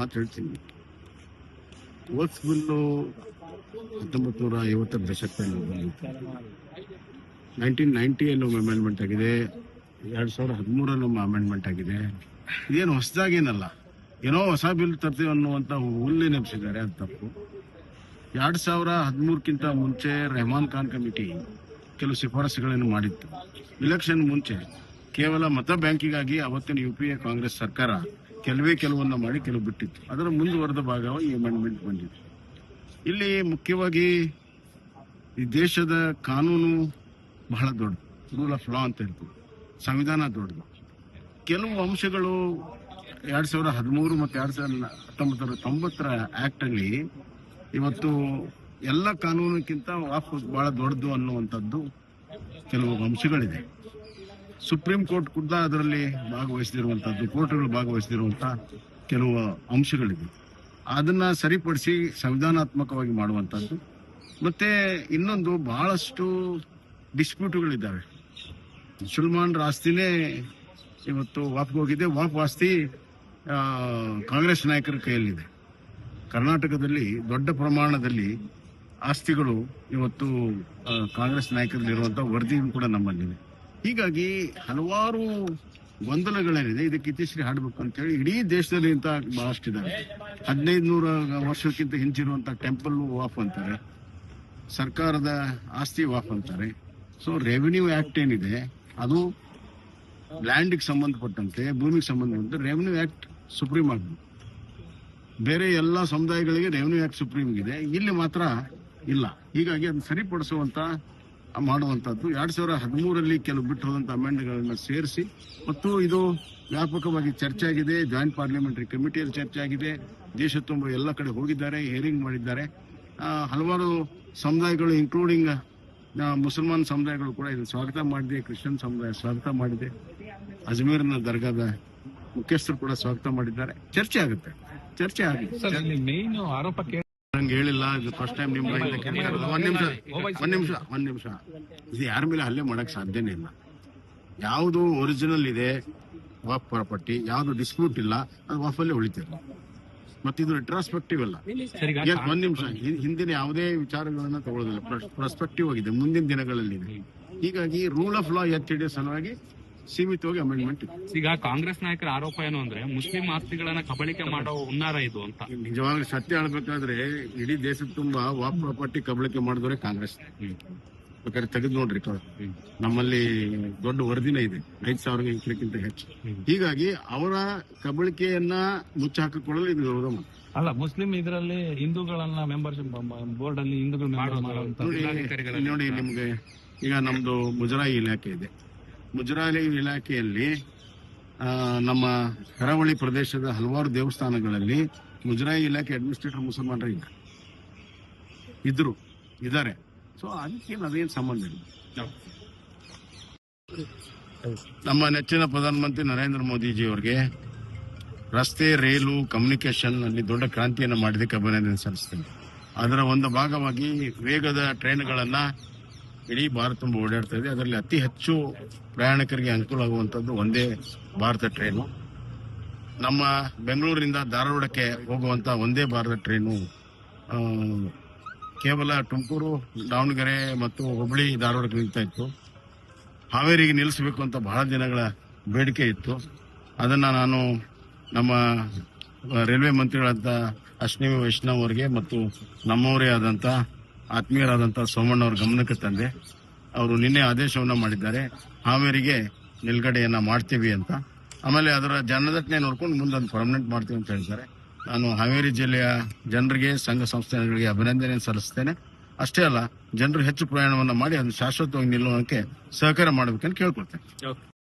ಮಾತು ಹೇಳ್ತೀನಿ ವಕ್ಫ್ ಬಿಲ್ಲು ಹತ್ತೊಂಬತ್ತು ನೂರ ಐವತ್ತರ ದಶಕದಲ್ಲಿ ನೈನ್ಟೀನ್ ನೈಂಟಿಯಲ್ಲಿ ಅಮೆಂಡ್ಮೆಂಟ್ ಆಗಿದೆ. ಎರಡು ಸಾವಿರದ ಹದಿಮೂರಲ್ಲಿ ಅಮೆಂಡ್ಮೆಂಟ್ ಆಗಿದೆ. ಇದೇನು ಹೊಸದಾಗೇನಲ್ಲ ಏನೋ ಹೊಸ ಬಿಲ್ ತರ್ತೀವಿ ಅನ್ನುವಂಥ ಹುಲ್ಲೆ ನೆನಪಿಸಿದ್ದಾರೆ ಅದು ತಪ್ಪು. ಎರಡು ಸಾವಿರ ಹದಿಮೂರಕ್ಕಿಂತ ಮುಂಚೆ ರೆಹಮಾನ್ ಖಾನ್ ಕಮಿಟಿ ಕೆಲವು ಶಿಫಾರಸುಗಳನ್ನು ಮಾಡಿತ್ತು. ಇಲೆಕ್ಷನ್ ಮುಂಚೆ ಕೇವಲ ಮತ ಬ್ಯಾಂಕಿಗಾಗಿ ಅವತ್ತಿನ ಯು ಪಿ ಎ ಕಾಂಗ್ರೆಸ್ ಸರ್ಕಾರ ಕೆಲವೇ ಕೆಲವನ್ನ ಮಾಡಿ ಕೆಲವು ಬಿಟ್ಟಿತ್ತು. ಅದರ ಮುಂದುವರೆದ ಭಾಗವಾಗಿ ಈ ಅಮೆಂಡ್ಮೆಂಟ್ ಬಂದಿದೆ. ಇಲ್ಲಿ ಮುಖ್ಯವಾಗಿ ಈ ದೇಶದ ಕಾನೂನು ಬಹಳ ದೊಡ್ಡದು. ರೂಲ್ ಆಫ್ ಲಾ ಅಂತ ಹೇಳ್ತೀವಿ. ಸಂವಿಧಾನ ದೊಡ್ಡದು. ಕೆಲವು ಅಂಶಗಳು ಎರಡ್ ಸಾವಿರದ ಹದಿಮೂರು ಮತ್ತು ಎರಡ್ ಸಾವಿರದ ಹತ್ತೊಂಬತ್ತರ ತೊಂಬತ್ತರ ಆಕ್ಟ್ ಅಲ್ಲಿ ಇವತ್ತು ಎಲ್ಲ ಕಾನೂನಕ್ಕಿಂತ ವಾಪಸ್ ಬಹಳ ದೊಡ್ಡದು ಅನ್ನುವಂಥದ್ದು ಕೆಲವು ಅಂಶಗಳಿದೆ. ಸುಪ್ರೀಂ ಕೋರ್ಟ್ ಕೂಡ ಅದರಲ್ಲಿ ಭಾಗವಹಿಸ್ತಿರುವಂಥದ್ದು ಕೋರ್ಟ್ಗಳು ಭಾಗವಹಿಸ್ತಿರುವಂಥ ಕೆಲವು ಅಂಶಗಳಿವೆ. ಅದನ್ನ ಸರಿಪಡಿಸಿ ಸಂವಿಧಾನಾತ್ಮಕವಾಗಿ ಮಾಡುವಂಥದ್ದು ಮತ್ತೆ ಇನ್ನೊಂದು ಬಹಳಷ್ಟು ಡಿಸ್ಪ್ಯೂಟ್ಗಳಿದ್ದಾವೆ. ಮುಸಲ್ಮಾನರ ಆಸ್ತಿನೇ ಇವತ್ತು ವಾಪ್ ಹೋಗಿದೆ. ವಾಪ್ ಆಸ್ತಿ ಕಾಂಗ್ರೆಸ್ ನಾಯಕರ ಕೈಯಲ್ಲಿದೆ. ಕರ್ನಾಟಕದಲ್ಲಿ ದೊಡ್ಡ ಪ್ರಮಾಣದಲ್ಲಿ ಆಸ್ತಿಗಳು ಇವತ್ತು ಕಾಂಗ್ರೆಸ್ ನಾಯಕರಲ್ಲಿರುವಂಥ ವರದಿಯೂ ಕೂಡ ನಮ್ಮಲ್ಲಿದೆ. ಹೀಗಾಗಿ ಹಲವಾರು ಗೊಂದಲಗಳೇನಿದೆ. ಇದಕ್ಕೆ ಇತಿಶ್ರೀ ಹಾಡಬೇಕು ಅಂತೇಳಿ ಇಡೀ ದೇಶದಲ್ಲಿ ಇಂತ ಬಹಳಷ್ಟಿದ್ದಾರೆ ಹದಿನೈದು ನೂರ ವರ್ಷಕ್ಕಿಂತ ಹಿಂಚಿರುವಂತಹ ಟೆಂಪಲ್ ವಾಫ್ ಅಂತಾರೆ. ಸರ್ಕಾರದ ಆಸ್ತಿ ವಾಫ್ ಅಂತಾರೆ. ಸೊ ರೆವಿನ್ಯೂ ಆಕ್ಟ್ ಏನಿದೆ, ಅದು ಲ್ಯಾಂಡ್ಗೆ ಸಂಬಂಧಪಟ್ಟಂತೆ, ಭೂಮಿಗೆ ಸಂಬಂಧಪಟ್ಟಂತೆ ರೆವಿನ್ಯೂ ಆಕ್ಟ್ ಸುಪ್ರೀಂ ಆಗಿದೆ ಬೇರೆ ಎಲ್ಲ ಸಮುದಾಯಗಳಿಗೆ ರೆವಿನ್ಯೂ ಆಕ್ಟ್ ಸುಪ್ರೀಂ ಇದೆ ಇಲ್ಲಿ ಮಾತ್ರ ಇಲ್ಲ. ಹೀಗಾಗಿ ಅದನ್ನ ಸರಿಪಡಿಸುವಂತ ಮಾಡುವಂತದ್ದು ಎರಡು ಸಾವಿರ ಹದಿಮೂರರಲ್ಲಿ ಕೆಲವು ಬಿಟ್ಟು ಹೋದಂತ ಅಮೆಂಡ್ಗಳನ್ನ ಸೇರಿಸಿ, ಮತ್ತು ಇದು ವ್ಯಾಪಕವಾಗಿ ಚರ್ಚೆ ಆಗಿದೆ ಜಾಯಿಂಟ್ ಪಾರ್ಲಿಮೆಂಟರಿ ಕಮಿಟಿಯಲ್ಲಿ ಚರ್ಚೆ ಆಗಿದೆ ದೇಶ ತುಂಬ ಎಲ್ಲ ಕಡೆ ಹೋಗಿದ್ದಾರೆ ಹಿಯರಿಂಗ್ ಮಾಡಿದ್ದಾರೆ. ಹಲವಾರು ಸಮುದಾಯಗಳು ಇನ್ಕ್ಲೂಡಿಂಗ್ ಮುಸಲ್ಮಾನ್ ಸಮುದಾಯಗಳು ಕೂಡ ಇದು ಸ್ವಾಗತ ಮಾಡಿದೆ, ಕ್ರಿಶ್ಚಿಯನ್ ಸಮುದಾಯ ಸ್ವಾಗತ ಮಾಡಿದೆ. ಅಜ್ಮೀರ್ನ ದರ್ಗಾದ ಮುಖ್ಯಸ್ಥರು ಕೂಡ ಸ್ವಾಗತ ಮಾಡಿದ್ದಾರೆ. ಚರ್ಚೆ ಆಗುತ್ತೆ. ಚರ್ಚೆ ಆಗಿದೆ. ನಂಗೆ ಹೇಳಿಲ್ಲ ಇದು ಫಸ್ಟ್ ಟೈಮ್ ನಿಮ್ಮ ಬಾಯಿಂದ ಕೇಳಿದ್ರಲ್ಲ ಒಂದ್ ನಿಮಿಷ ಒಂದ್ ನಿಮಿಷ ಒಂದ್ ನಿಮಿಷ. ಇದು ಯಾರ ಮೇಲೆ ಹಲ್ಲೆ ಮಾಡಕ್ ಸಾಧ್ಯನೇ ಇಲ್ಲ. ಯಾವುದು ಒರಿಜಿನಲ್ ಇದೆ ವಾಪ್ ಪ್ರಾಪರ್ಟಿ ಯಾವ್ದು ಡಿಸ್ಪ್ಯೂಟ್ ಇಲ್ಲ ಅದು ವಾಫಲ್ಲೇ ಉಳಿತಿಲ್ಲ ಮತ್ತೆ ಇದು ರೆಟ್ರಾಸ್ಪೆಕ್ಟಿವ್ ಅಲ್ಲ. ಒಂದ್ ನಿಮಿಷ ಹಿಂದಿನ ಯಾವುದೇ ವಿಚಾರಗಳನ್ನ ತಗೊಳ್ಳೋದಿಲ್ಲ. ಪ್ರಸ್ಪೆಕ್ಟಿವ್ ಆಗಿದೆ ಮುಂದಿನ ದಿನಗಳಲ್ಲಿ ಇದೆ ಹೀಗಾಗಿ ರೂಲ್ ಆಫ್ ಲಾ ಎತ್ತಿಡಿಯೋ ಸಲುವಾಗಿ ಸೀಮಿತವಾಗಿ ಅಮೆಂಡ್ಮೆಂಟ್ ಈಗ ಕಾಂಗ್ರೆಸ್ ನಾಯಕರ ಆರೋಪ ಏನು ಅಂದ್ರೆ ಮುಸ್ಲಿಂ ಆಸ್ತಿಗಳನ್ನ ಕಬಳಿಕೆ ಮಾಡೋ ಹುನ್ನಾರ ಇದು ಅಂತ. ನಿಜವಾಗ್ಲೂ ಸತ್ಯ ಹೇಳ್ಬೇಕಾದ್ರೆ ಇಡೀ ದೇಶದ ತುಂಬಾ ವಾಪ್ ಪ್ರಾಪರ್ಟಿ ಕಬಳಿಕೆ ಮಾಡಿದವರೇ ಕಾಂಗ್ರೆಸ್. ಬೇಕಾದ್ರೆ ತೆಗೆದು ನೋಡ್ರಿ ನಮ್ಮಲ್ಲಿ ದೊಡ್ಡ ವರದಿನೇ ಇದೆ. ಐದ್ ಸಾವಿರ ಎಕರೆಕ್ಕಿಂತ ಹೆಚ್ಚು. ಹೀಗಾಗಿ ಅವರ ಕಬಳಿಕೆಯನ್ನ ಮುಚ್ಚಿ ಹಾಕಿಕೊಳ್ಳಲು ಇದು ವಿರೋಧ. ಅಲ್ಲ ಮುಸ್ಲಿಂ ಇದರಲ್ಲಿ ಹಿಂದೂಗಳನ್ನ ಮೆಂಬರ್ಶಿಪ್ ಬೋರ್ಡ್ ಅಲ್ಲಿ ಹಿಂದೂಗಳು ನೋಡಿ ನಿಮ್ಗೆ ಈಗ ನಮ್ದು ಮುಜರಾಯಿ ಇಲಾಖೆ ಇದೆ. ಮುಜರಾಯಿ ಇಲಾಖೆಯಲ್ಲಿ ನಮ್ಮ ಕರಾವಳಿ ಪ್ರದೇಶದ ಹಲವಾರು ದೇವಸ್ಥಾನಗಳಲ್ಲಿ ಮುಜರಾಯಿ ಇಲಾಖೆ ಅಡ್ಮಿನಿಸ್ಟ್ರೇಟರ್ ಮುಸಲ್ಮಾನರು ಇಲ್ಲ. ಇದ್ರು, ಇದ್ದಾರೆ. ಸೊ ಅದಕ್ಕೇನು, ಅದೇನು ಸಂಬಂಧ ಇಲ್ಲ. ನಮ್ಮ ನೆಚ್ಚಿನ ಪ್ರಧಾನಮಂತ್ರಿ ನರೇಂದ್ರ ಮೋದಿಜಿ ಅವರಿಗೆ ರಸ್ತೆ, ರೈಲು ಕಮ್ಯುನಿಕೇಶನ್ ಅಲ್ಲಿ ದೊಡ್ಡ ಕ್ರಾಂತಿಯನ್ನು ಮಾಡಿದ್ದಕ್ಕೆ ಅಭಿನಂದನೆ ಸಲ್ಲಿಸ್ತೇನೆ. ಅದರ ಒಂದು ಭಾಗವಾಗಿ ವೇಗದ ಟ್ರೈನ್ಗಳನ್ನ ಇಡೀ ಭಾರತ ತುಂಬ ಓಡಾಡ್ತಾ ಇದೆ. ಅದರಲ್ಲಿ ಅತಿ ಹೆಚ್ಚು ಪ್ರಯಾಣಿಕರಿಗೆ ಅನುಕೂಲ ಆಗುವಂಥದ್ದು ಒಂದೇ ಭಾರತ ಟ್ರೈನು. ನಮ್ಮ ಬೆಂಗಳೂರಿನಿಂದ ಧಾರವಾಡಕ್ಕೆ ಹೋಗುವಂಥ ಒಂದೇ ಭಾರತ ಟ್ರೈನು ಕೇವಲ ತುಮಕೂರು, ದಾವಣಗೆರೆ ಮತ್ತು ಹುಬ್ಬಳ್ಳಿ, ಧಾರವಾಡಕ್ಕೆ ನಿಲ್ತಾ ಇತ್ತು. ಹಾವೇರಿಗೆ ನಿಲ್ಲಿಸಬೇಕು ಅಂತ ಬಹಳ ದಿನಗಳ ಬೇಡಿಕೆ ಇತ್ತು. ಅದನ್ನು ನಾನು ನಮ್ಮ ರೈಲ್ವೆ ಮಂತ್ರಿಗಳಾದ ಅಶ್ವಿನಿ ವೈಷ್ಣವ್ ಅವರಿಗೆ ಮತ್ತು ನಮ್ಮವರೇ ಆದಂತ ಆತ್ಮೀಯರಾದಂತ ಸೋಮಣ್ಣ ಅವ್ರ ಗಮನಕ್ಕೆ ತಂದೆ. ಅವರು ನಿನ್ನೆ ಆದೇಶವನ್ನ ಮಾಡಿದ್ದಾರೆ. ಹಾವೇರಿಗೆ ನಿಲ್ಗಡೆಯನ್ನ ಮಾಡ್ತೀವಿ ಅಂತ. ಆಮೇಲೆ ಅದರ ಜನದಟ್ಟಣೆ ನೋಡ್ಕೊಂಡು ಮುಂದೆ ಒಂದು ಪರ್ಮನೆಂಟ್ ಮಾಡ್ತೀವಿ ಅಂತ ಹೇಳ್ತಾರೆ ನಾನು ಹಾವೇರಿ ಜಿಲ್ಲೆಯ ಜನರಿಗೆ, ಸಂಘ ಸಂಸ್ಥೆಗಳಿಗೆ ಅಭಿನಂದನೆ ಸಲ್ಲಿಸ್ತೇನೆ. ಅಷ್ಟೇ ಅಲ್ಲ, ಜನರು ಹೆಚ್ಚು ಪ್ರಯಾಣವನ್ನು ಮಾಡಿ ಅದನ್ನು ಶಾಶ್ವತವಾಗಿ ನಿಲ್ಲುವಕ್ಕೆ ಸಹಕಾರ ಮಾಡಬೇಕಂತ ಕೇಳ್ಕೊಳ್ತೇನೆ.